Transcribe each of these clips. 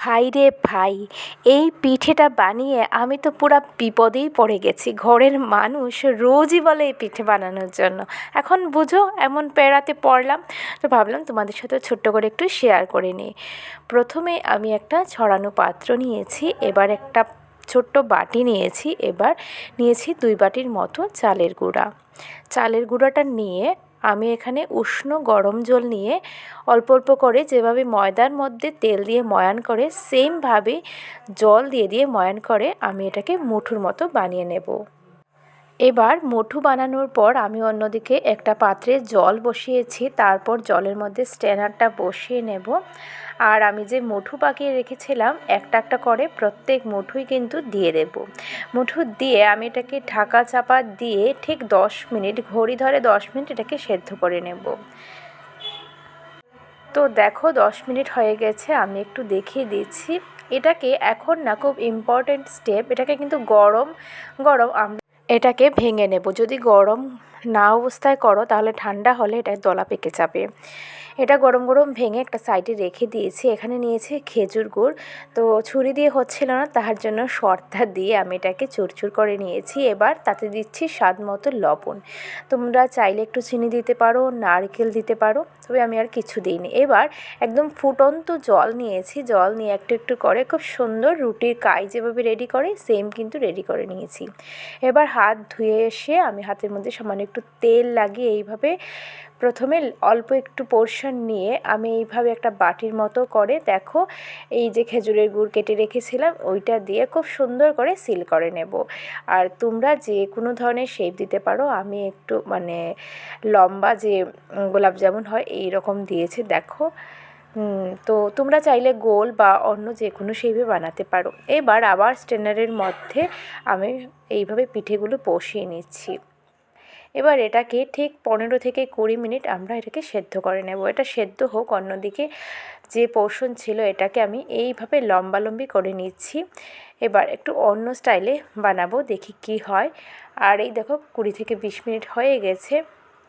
ভাই রে ভাই, এই পিঠেটা বানিয়ে আমি তো পুরো বিপদেই পড়ে গেছি। ঘরের মানুষ রোজই বলে এই পিঠে বানানোর জন্য। এখন বুঝো, এমন পেড়াতে পড়লাম, তো ভাবলাম তোমাদের সাথে ছোট্ট করে একটু শেয়ার করে নিই। প্রথমে আমি একটা ছড়ানো পাত্র নিয়েছি, এবার একটা ছোট্ট বাটি নিয়েছি, এবার নিয়েছি দুই বাটির মতো চালের গুঁড়া। চালের গুঁড়াটা নিয়ে আমি এখানে উষ্ণ গরম জল নিয়ে অল্প অল্প করে যেভাবে ময়দার মধ্যে তেল দিয়ে ময়ান করে সেমভাবে জল দিয়ে দিয়ে ময়ান করে আমি এটাকে মুঠুর মতো বানিয়ে নেব। এবার মুঠু বানানোর পর আমি অন্যদিকে একটা পাত্রে জল বসিয়েছি, তারপর জলের মধ্যে স্ট্যানারটা বসিয়ে নেব। আর আমি যে মুঠু পাকিয়ে রেখেছিলাম, একটা একটা করে প্রত্যেক মুঠুই কিন্তু দিয়ে দেব। মুঠু দিয়ে আমি এটাকে ঢাকা চাপা দিয়ে ঠিক দশ মিনিট, ঘড়ি ধরে দশ মিনিট এটাকে সেদ্ধ করে নেব। তো দেখো দশ মিনিট হয়ে গেছে, আমি একটু দেখিয়ে দিচ্ছি। এটাকে এখন না খুব ইম্পর্ট্যান্ট স্টেপ এটাকে কিন্তু গরম গরম এটাকে ভেঙে নেব। যদি গরম না অবস্থায় করো, তাহলে ঠান্ডা হলে এটা দলা পেকে যাবে। এটা গরম গরম ভেঙে একটা সাইডে রেখে দিয়েছি। এখানে নিয়েছি খেজুর গুড়। তো ছুরি দিয়ে হচ্ছিল না, তাহার জন্য শর্তা দিয়ে আমি এটাকে চুরচুর করে নিয়েছি। এবার তাতে দিচ্ছি স্বাদ মতো লবণ। তোমরা চাইলে একটু চিনি দিতে পারো, নারকেল দিতে পারো, তবে আমি আর কিছু দিইনি। এবার একদম ফুটন্ত জল নিয়েছি। জল নিয়ে একটু একটু করে খুব সুন্দর রুটির কাই যেভাবে রেডি করে সেম কিন্তু রেডি করে নিয়েছি। এবার হাত ধুয়ে এসে আমি হাতের মধ্যে সামান্য একটু তেল লাগিয়ে এইভাবে প্রথমে অল্প একটু পোর্শন নিয়ে আমি এইভাবে একটা বাটির মতো করে, দেখো, এই যে খেজুরের গুড় কেটে রেখেছিলাম, ওইটা দিয়ে খুব সুন্দর করে সিল করে নেব। আর তোমরা যে কোনো ধরনের শেপ দিতে পারো, আমি একটু মানে লম্বা যে গোলাপ জামুন হয় এই রকম দিয়েছি, দেখো। তো তোমরা চাইলে গোল বা অন্য যে কোনো শেপে বানাতে পারো। এবার আবার স্টেনারের মধ্যে আমি এইভাবে পিঠেগুলো বসিয়ে নিচ্ছি। এবার এটাকে ঠিক পনেরো থেকে কুড়ি মিনিট আমরা এটাকে সেদ্ধ করে নেব। এটা সেদ্ধ হোক, অন্যদিকে যে পোর্শন ছিল এটাকে আমি এইভাবে লম্বালম্বি করে নিচ্ছি। এবার একটু অন্য স্টাইলে বানাবো, দেখি কি হয়। আর এই দেখো, কুড়ি থেকে বিশ মিনিট হয়ে গেছে।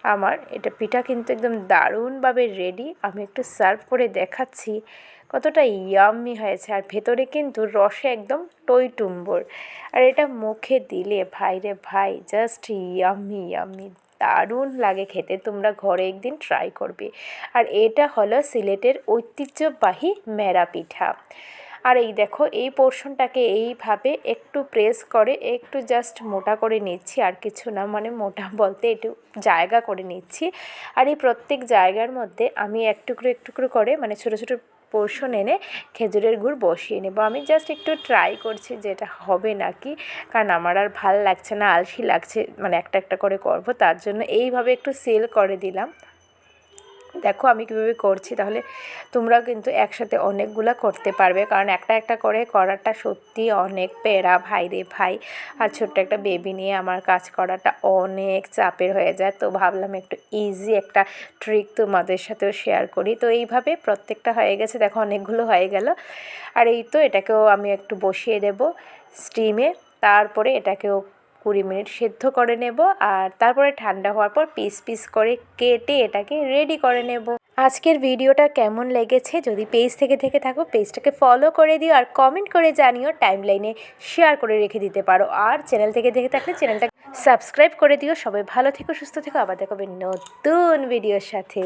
আমার এটা পিঠা কিন্তু একদম দারুণভাবে রেডি আমি একটু সার্ভ করে দেখাচ্ছি। কতটা ইয়াম্মি হয়েছে। আর ভেতরে কিন্তু রসে একদম টই টুম্বর। আর এটা মুখে দিলে ভাই রে ভাই জাস্ট ইয়াম্মি ইয়াম্মি দারুণ লাগে খেতে, তোমরা ঘরে একদিন ট্রাই করবে। আর এটা হলো সিলেটের ঐতিহ্যবাহী মেরা পিঠা। আর এই দেখো, এই পোর্শনটাকে এইভাবে একটু প্রেস করে, একটু জাস্ট মোটা করে নিচ্ছি। আর কিছু না মানে মোটা বলতে একটু জায়গা করে নিচ্ছি। আর এই প্রত্যেক জায়গার মধ্যে আমি এক টুকরো এক টুকরো করে মানে ছোটো ছোটো পোর্শন এনে খেজুরের গুড় বসিয়ে নেব। আমি জাস্ট একটু ট্রাই করছি যে এটা হবে নাকি। কারণ আমার আর ভালো লাগছে না, আলসি লাগছে মানে একটা একটা করে করব। তার জন্য এইভাবে একটু সেল করে দিলাম। দেখো আমি কীভাবে করছি, তাহলে তোমরাও কিন্তু একসাথে অনেকগুলো করতে পারবে। কারণ একটা একটা করে করাটা সত্যি অনেক পেড়া ভাই রে ভাই, আর ছোট্ট একটা বেবি নিয়ে আমার কাজ করাটা অনেক চাপের হয়ে যায়। তো ভাবলাম একটু ইজি একটা ট্রিক তোমাদের সাথেও শেয়ার করি। তো এইভাবে প্রত্যেকটা হয়ে গেছে, দেখো অনেকগুলো হয়ে গেল। আর এই তো এটাকেও আমি একটু বসিয়ে দেব স্টিমে তারপরে এটাকেও কুড়ি মিনিট সেদ্ধ করে নেব আর তারপরে ঠান্ডা হওয়ার পর পিস পিস করে কেটে এটাকে রেডি করে নেব। আজকের ভিডিওটা কেমন লেগেছে যদি পেজ থেকে থেকে থাকো পেজটাকে ফলো করে দিও আর কমেন্ট করে জানিও টাইম লাইনে শেয়ার করে রেখে দিতে পারো। আর চ্যানেল থেকে দেখে থাকলে চ্যানেলটা সাবস্ক্রাইব করে দিও। সবাই ভালো থেকো, সুস্থ থেকো। আবার দেখাবে নতুন ভিডিওর সাথে।